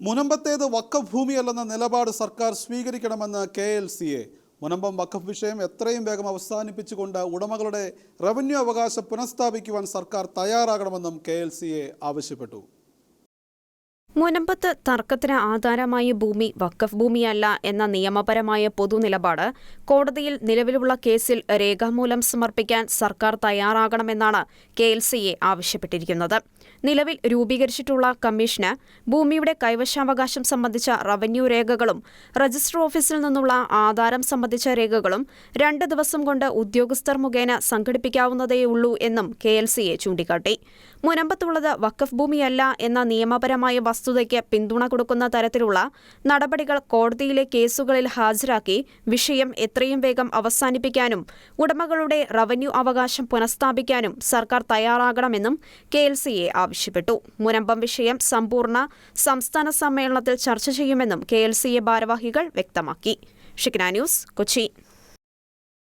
മുനമ്പത്തേത് വക്കഫ് ഭൂമിയല്ലെന്ന നിലപാട് സർക്കാർ സ്വീകരിക്കണമെന്ന് K L C A Munambam വക്കഫ് വിഷയം എത്രയും വേഗം അവസാനിപ്പിച്ചുകൊണ്ട് ഉടമകളുടെ റവന്യൂ അവകാശം പുനഃസ്ഥാപിക്കുവാൻ സർക്കാർ തയ്യാറാകണമെന്നും കെ എൽ സി എ ആവശ്യപ്പെട്ടു. മുനമ്പത്ത് തർക്കത്തിന് ആധാരമായ ഭൂമി വക്കഫ് ഭൂമിയല്ല എന്ന നിയമപരമായ പൊതുനിലപാട് കോടതിയിൽ നിലവിലുള്ള കേസിൽ രേഖാമൂലം സമർപ്പിക്കാൻ സർക്കാർ തയ്യാറാകണമെന്നാണ് കെ എൽ സി എ ആവശ്യപ്പെട്ടിരിക്കുന്നത്. നിലവിൽ രൂപീകരിച്ചിട്ടുള്ള കമ്മീഷന് ഭൂമിയുടെ കൈവശാവകാശം സംബന്ധിച്ച റവന്യൂ രേഖകളും രജിസ്റ്റർ ഓഫീസിൽ നിന്നുള്ള ആധാരം സംബന്ധിച്ച രേഖകളും രണ്ട് ദിവസം കൊണ്ട് ഉദ്യോഗസ്ഥർ മുഖേന സംഘടിപ്പിക്കാവുന്നതേയുള്ളൂ എന്നും കെ എൽ സി എ ചൂണ്ടിക്കാട്ടി. മുനമ്പത്തുള്ളത് വഖഫ് ഭൂമിയല്ല എന്ന നിയമപരമായ വസ്തുതയ്ക്ക് പിന്തുണ കൊടുക്കുന്ന തരത്തിലുള്ള നടപടികൾ കോടതിയിലെ കേസുകളിൽ ഹാജരാക്കി വിഷയം എത്രയും വേഗം അവസാനിപ്പിക്കാനും ഉടമകളുടെ റവന്യൂ അവകാശം പുനഃസ്ഥാപിക്കാനും സർക്കാർ തയ്യാറാകണമെന്നും കെ എൽ ആവശ്യപ്പെട്ടു. മുനമ്പം വിഷയം സമ്പൂർണ സംസ്ഥാന സമ്മേളനത്തിൽ ചർച്ച ചെയ്യുമെന്നും കെ എൽ ഭാരവാഹികൾ വ്യക്തമാക്കി. ഷിക്ന ന്യൂസ് കൊച്ചി.